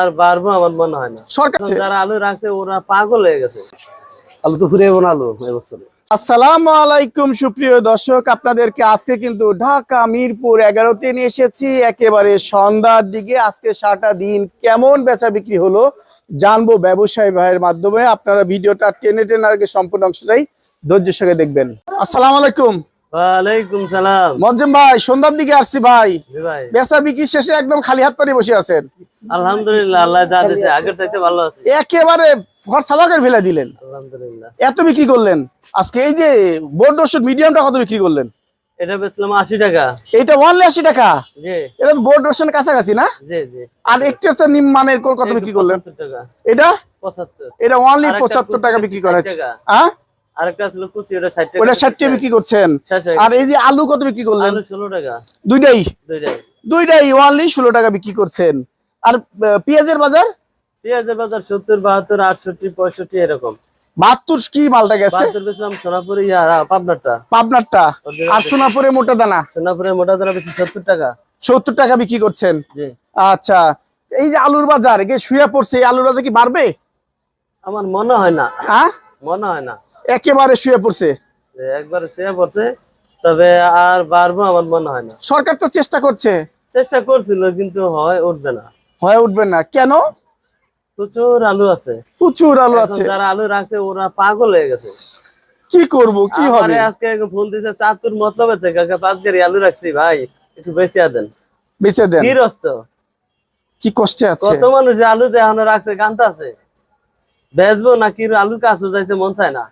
আর বাড়বো আমার মনে হয় না। সরকার যারা আলু রাখছে ওরা পাগল হয়ে গেছে। আলু তো আলু এবছরে আসসালামু আলাইকুম সুপ্রিয় দর্শক। আপনাদেরকে আজকে কিন্তু ঢাকা মিরপুর এগারোতে নিয়ে এসেছি। একেবারে সন্ধ্যার দিকে আজকে সারাটা দিন কেমন বেচা বিক্রি হলো জানব ব্যবসায়ী ভাইয়ের মাধ্যমে। আপনারা ভিডিওটা টেনে টেনে আগে সম্পূর্ণ অংশটাই ধৈর্যের সঙ্গে দেখবেন। আসসালামু আলাইকুম। ওয়ালাইকুম সালাম। মজ্জেম ভাই সন্ধ্যার দিকে আসছি ভাই। বেচা বিক্রি শেষে একদম খালি হাত করে বসে আছেন। আলহামদুলিল্লাহ আল্লাহ যা দিছে আগের চাইতে ভালো আছে। একেবারে সাবাকের ফেলে দিলেন। আলহামদুলিল্লাহ। এত বিক্রি করলেন। আজকে এই যে বোর্ড রসুন মিডিয়ামটা কত বিক্রি করলেন? এটা বেচলাম আশি টাকা। এইটা ওয়ানলি আশি টাকা? জি। এটা বোর্ড রসুন কাছাকাছি না? জি জি। আর একটু হচ্ছে নিম মানের কত বিক্রি করলেন। এটা? এটা পঁচাত্তর টাকা বিক্রি 60 করা হ্যাঁ আরেকটা ছিল কুচি ওটা ষাট টাকা ওটা ষাট টাকা বিক্রি করছেন? আর এই যে আলু কত বিক্রি করলেন? আলু ষোলো টাকা। দুইটাই? টাকা বিক্রি করছেন। আর পেঁয়াজের বাজার? পেঁয়াজের বাজার এরকম। কি মালটা গেছে? বেচলাম সোনাপুরে পাবনারটা। পাবনারটা। আর সোনাপুরে মোটা দানা? সোনাপুরে মোটা দানা বেশি সত্তর টাকা। সত্তর টাকা বিক্রি করছেন? আচ্ছা। এই যে আলুর বাজার একে শুয়ে পড়ছে এই আলুর বাজার কি বাড়বে? আমার মনে হয় না। হ্যাঁ? মনে হয় না। একেবারে শুয়ে পড়ছে। একবারে শুয়ে পড়ছে তবে আর বাড়বো আমার মনে হয় না। সরকার তো চেষ্টা করছে। চেষ্টা করছিল কিন্তু হয় উঠবে না। হয়ে উঠবে না। কেন? প্রচুর আলু আছে। প্রচুর আলু আছে। যারা আলু রাখছে ওরা পাগল হয়ে গেছে। কি করব কি হবে? আজকে ফোন দিছে চাঁদপুর মতলবে থেকে পাঁচ গাড়ি আলু রাখছি ভাই একটু বেশি দেন। বেঁচে দেন? কি কষ্টে আছে? কত মানুষ আলু যে এখনও রাখছে কান্তা আছে। বেচবো না কি আলু কাছে যাইতে মন চায় না।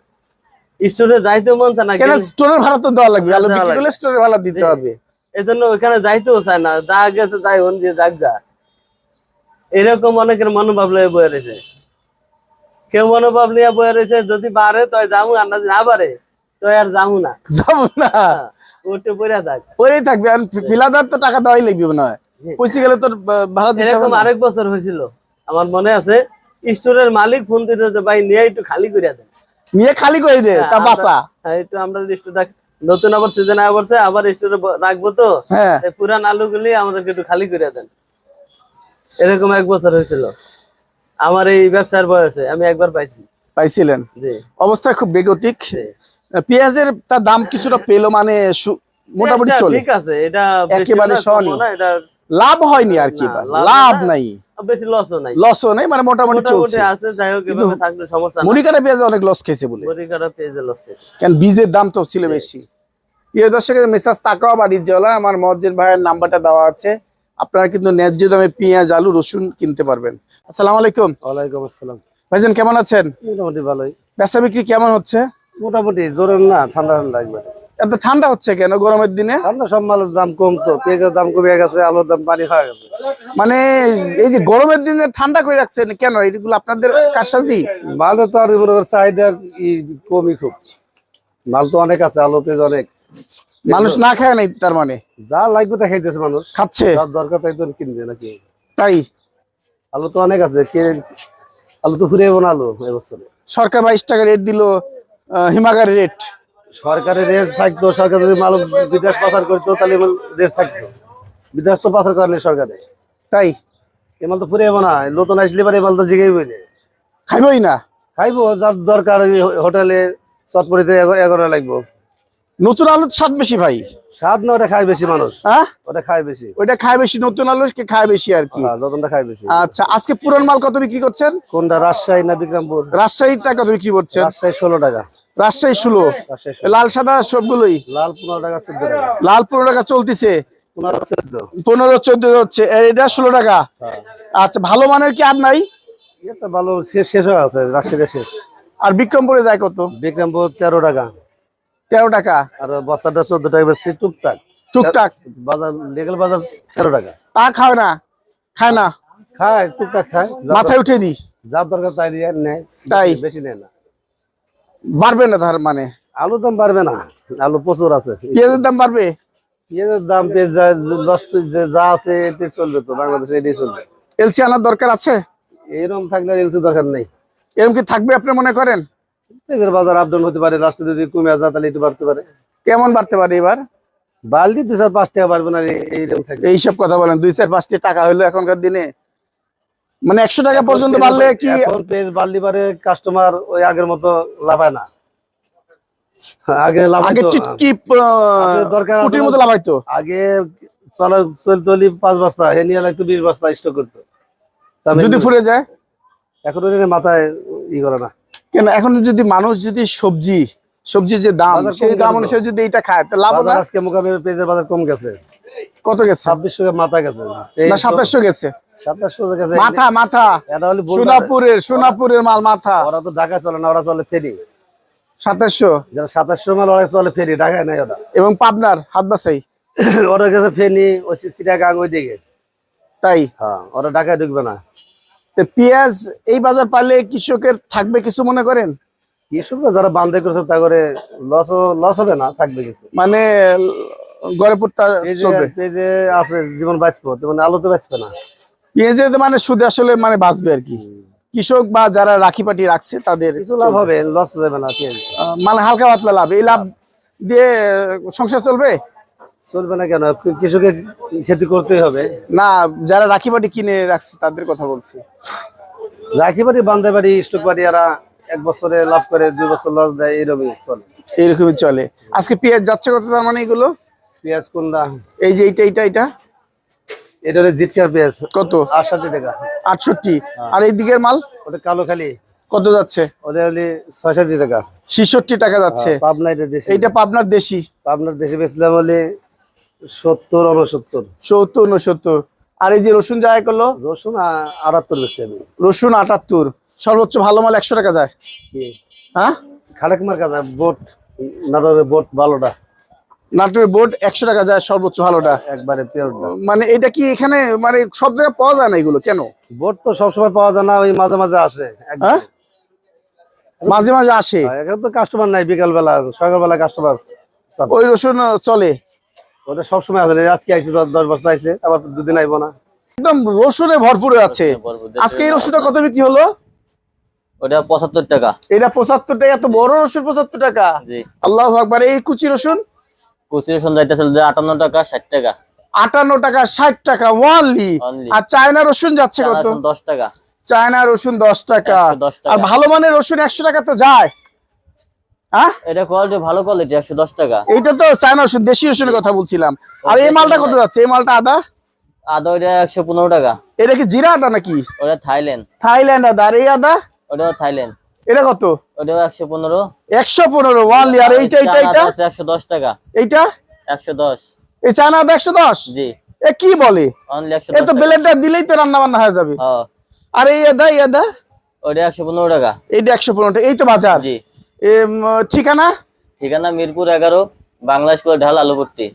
স্টোরে যাইতে মন চায় না কেন স্টোরের ভাড়া তো দেওয়া লাগবে? আলু বিক্রি করলে। স্টোরের ভাড়া দিতে হবে। এই জন্য ওইখানে যাইতেও চায় না। যা গেছে তাই হন দিয়ে যাক যা এরকম অনেকের মনোভাব লয়ে বয়ে রয়েছে। কেউ মনোভাব নিয়ে বয়ে রয়েছে যদি বাড়ে তো যাব আর না না বাড়ে তো আর যাব না। যাব না। হ্যাঁ, উঠে পড়ে থাক। পরেই থাকবে আর ফিলাদার তো টাকা দেওয়াই লাগবে মনে হয়। পয়সা গেলে তোর আহ, ভাড়া দিতে হবে এরকম আরেক বছর হয়েছিল। আমার মনে আছে স্টোরের মালিক ফোন দিতে যে ভাই নিয়ে একটু খালি করে দেন। নিয়ে খালি করে দে তা বাসা হ্যাঁ, একটু আমরা যদি স্টোর নতুন আবার সিজন আবার পড়ছে আবার স্টোরে রাখব তো। হ্যাঁ। এই পুরান আলুগুলি আমাদেরকে একটু খালি করে দেন। এরকম এক বছর হয়েছিল। আমার এই ব্যবসার বয়সে আমি একবার পাইছি। পাইছিলেন? জি। অবস্থা খুব বেগতিক। পেঁয়াজের তার দাম কিছুটা পেল মানে মোটামুটি এটা চলে। ঠিক আছে এটা একেবারে সহনীয়। এটা লাভ হয়নি আর কি লাভ নাই। বেশি লসও নাই। লসও নেই মানে মোটামুটি মোটামুটি চলছে। আছে যাই হোক এভাবে থাকলে সমস্যা না মরিকাটা পেঁয়াজে অনেক লস খেয়েছে বলে। বড়িকাটা পেঁয়াজে লস খেয়েছে। কারণ বীজের দাম তো ছিল বেশি। প্রিয় দর্শকের মেসাজ তাকাও বাড়ির আমার ভাইয়ের নাম্বারটা দেওয়া আছে। আপনারা কিন্তু ন্যায্য দামে পেঁয়াজ আলু রসুন কিনতে পারবেন। আসসালামু আলাইকুম। ওয়ালাইকুম আসসালাম। ভাইজান কেমন আছেন? মোটামুটি ভালোই। বেচা বিক্রি কেমন হচ্ছে? মোটামুটি জোরে না ঠান্ডা ঠান্ডা একবার। এত ঠান্ডা হচ্ছে কেন গরমের দিনে? ঠান্ডা সব মালের দাম কম তো পেঁয়াজের দাম কমে গেছে আলুর দাম পানি হয়ে গেছে। মানে এই যে গরমের দিনে ঠান্ডা করে রাখছেন কেন? এগুলো আপনাদের কারসাজি? মালের তো আর চাহিদা কমই খুব। মাল তো অনেক আছে আলু পেঁয়াজ অনেক। মানুষ না খায় নাই তার মানে? যা লাগবে তা খাইতেছে মানুষ। খাচ্ছে? যার দরকার তাই তো কিনবে নাকি? তাই? আলু তো অনেক আছে কে আলু তো ফুরিয়ে না আলু এবছরে সরকার বাইশ টাকা রেট দিল হিমাগার রেট সরকারের রেট থাকতো সরকার যদি মাল বিদেশ পাচার করতো তাহলে রেট থাকতো। বিদেশ তো পাচার করেনি সরকারে। তাই? এ মাল তো ফুরিয়ে না নতুন আসলে পারে মাল তো জিগেই বইলে খাইবই না? খাইবো যার দরকার হোটেলে চটপড়িতে এগারো লাগবো। নতুন আলুর স্বাদ বেশি ভাই। স্বাদ না ওটা খায় বেশি মানুষ। হ্যাঁ? ওটা খায় বেশি। ওটা খায় বেশি নতুন আলু কে খায় বেশি আর কি? হ্যাঁ নতুনটা খায় বেশি। আচ্ছা আজকে পুরান মাল কত বিক্রি করছেন? কোনটা? রাজশাহী না বিক্রমপুর? রাজশাহীটা কত বিক্রি করছেন? রাজশাহী ষোলো টাকা। রাজশাহী ষোলো লাল সাদা সবগুলোই? লাল পনেরো টাকা লাল পনেরো টাকা চলতেছে। পনেরো চোদ্দ। হচ্ছে। এটা ষোলো টাকা। হ্যাঁ। আচ্ছা ভালো মানের কি আর নাই? ভালো শেষ শেষ হয়ে আছে রাজশাহীতে শেষ। আর বিক্রমপুরে যায় কত? বিক্রমপুর তেরো টাকা। তেরো টাকা। আর বস্তাটা চোদ্দ টাকা বেশি টুকটাক। টুকটাক? বাজার লেগেল বাজার তেরো টাকা। তা খায় না? খায় না? খায় টুকটাক খায়। মাথায় উঠে দি যার দরকার তাই দিয়ে নেয়। তাই? বেশি নেয় না। বাড়বে না তার মানে? আলুর দাম বাড়বে না। আলু প্রচুর আছে। পেঁয়াজের দাম বাড়বে? পেঁয়াজের দাম পেঁয়াজ দশ যা আছে চলবে তো বাংলাদেশে এটাই চলবে। এলসি আনার দরকার আছে? এইরকম থাকলে এলসি দরকার নেই। এরকম কি থাকবে আপনি মনে করেন? পেঁয়াজের বাজার আপডাউন হতে পারে রাষ্ট্র যদি কমে যায় তাহলে একটু বাড়তে পারে। কেমন বাড়তে পারে এবার? বালতি দুই চার পাঁচ টাকা পারবে না এইরকম থাকবে। এইসব কথা বলেন দুই চার পাঁচটি টাকা হইল এখনকার দিনে। মানে একশো টাকা পর্যন্ত বাড়লে কি এখন পেজ বাড়লি পারে কাস্টমার ওই আগের মতো লাভায় না। আগে আগে আপনার দরকার কুটির? মতো লাভাইতো আগে চলা চলতে হলে পাঁচ বস্তা হে নিয়ে লাগতো বিশ বস্তা স্টক করতো। যদি ফুরে যায়? এখন মাথায় ই করে না। কেন? এখন যদি মানুষ যদি সবজি সবজির যে দাম সেই দাম অনুসারে যদি এটা খায় তা লাভ না? আজকে মোকাবিলা পেজের বাজার কম গেছে। কত গেছে? ছাব্বিশশো মাথা গেছে। না সাতাশশো গেছে। মাথা মাথা। সোনাপুরের সোনাপুরের মাল মাথা। ওরা তো ঢাকা চলে না ওরা চলে ফেরি। সাতাশশো। যারা সাতাশশো মাল ওরা চলে ফেরি ঢাকায় নাই ওরা। এবং পাবনার হাত বাসাই ওরা গেছে ফেনি ওই চিটাগাং ওই দিকে তাই? হ্যাঁ ওরা ঢাকায় ঢুকবে না। পেঁয়াজ এই বাজার পালে কৃষকের থাকবে কিছু মনে করেন? কৃষক যারা বান্ধে করছে তা করে লস লস হবে না থাকবে কিছু। মানে গড়ে চলবে। আছে জীবন বাঁচবো তেমন আলো তো বাঁচবে না। পেঁয়াজের মানে সুদে আসলে মানে বাঁচবে আর কি। কৃষক বা যারা রাখি পাটি রাখছে তাদের লাভ হবে লস যাবে না মানে হালকা পাতলা লাভ। এই লাভ দিয়ে সংসার চলবে? চলবে না কেন? কৃষকের খেতি করতেই হবে। না যারা রাখি পাটি কিনে রাখছে তাদের কথা বলছি। রাখি বাড়ি বান্ধে বাড়ি স্টক বাড়ি এরা এক বছরে লাভ করে দুই বছর লস দেয় এইরকমই চলে। এইরকমই চলে। আজকে পেঁয়াজ যাচ্ছে কত তার মানে এগুলো? পেঁয়াজ কোনটা? এই যে এইটা এইটা এটা এটা হলো জিটকার পেঁয়াজ। কত? আটষট্টি টাকা। আটষট্টি। আর এই দিকের মাল? ওটা কালো খালি। কত যাচ্ছে? ওটা হলে ছয়ষট্টি টাকা। ছিষট্টি টাকা যাচ্ছে। পাবনা এটা দেশি। এইটা পাবনার দেশি? পাবনার দেশে বেচলাম হলে সত্তর উনসত্তর সত্তর উনসত্তর আর এই যে রসুন যায় করল? রসুন আ- আটাত্তর বেশি আমি রসুন আটাত্তর। সর্বোচ্চ ভালো মাল একশো টাকা যায়? হ্যাঁ? খালেক মার কাছে বোট নাটোরের বোট ভালোটা নাটোরের বোর্ড একশো টাকা যায় সর্বোচ্চ ভালোটা একবারে মানে এটা কি এখানে মানে সব জায়গায় পাওয়া যায় না এগুলো? কেন? বোট তো সবসময় পাওয়া যায় না ওই মাঝে মাঝে আসে হ্যাঁ? মাঝে মাঝে আসে? হ্যাঁ, এখানে তো কাস্টমার নাই বিকাল বেলা সকাল বেলা কাস্টমার ওই রসুন চলে? ওটা সবসময় আসে না। আজকে আইসি দশ বছর আইসে আবার দুদিন আইবো না। একদম রসুনে ভরপুর আছে। আজকে এই রসুনটা কত বিক্রি হলো? ওটা পঁচাত্তর টাকা। এটা পঁচাত্তর টাকা এত বড় রসুন পঁচাত্তর টাকা। আল্লাহ আকবার এই কুচি রসুন? কুচি রসুন যাইতেছে যে আটান্ন টাকা ষাট টাকা। আটান্ন টাকা ষাট টাকা ওয়ানলি আর চায়না রসুন যাচ্ছে কত? দশ টাকা। চায়না রসুন দশ টাকা। আর ভালো মানের রসুন একশো টাকা তো যায়। হ্যাঁ? এটা কোয়ালিটি ভালো কোয়ালিটি একশো দশ টাকা। এইটা তো চায়না রসুন দেশি রসুনের কথা বলছিলাম। আর এই মালটা কত যাচ্ছে? এই মালটা আদা? আদা ওটা একশো পনেরো টাকা। এটা কি জিরা আদা নাকি? ওটা থাইল্যান্ড। থাইল্যান্ড আদা। আর এই আদা? ওটাও থাইল্যান্ড। এটা কত? ওটাও একশো পনেরো। একশো পনেরো ওয়ানলি এইটা এইটা এইটা? একশো দশ টাকা। এইটা? একশো দশ। এই চায়না আদা একশো দশ? জি। এ কি বলে? অনলি এ তো টাকা। দিলেই তো রান্না বান্না হয়ে যাবে। হ্যাঁ আর এই আদা এই আদা? ওটা একশো পনেরো টাকা। এইটা একশো পনেরো এই তো বাজার। জি। এ, ঠিকানা? ঠিকানা মিরপুর এগারো বাংলাদেশ করে ঢাল আলুপট্টি।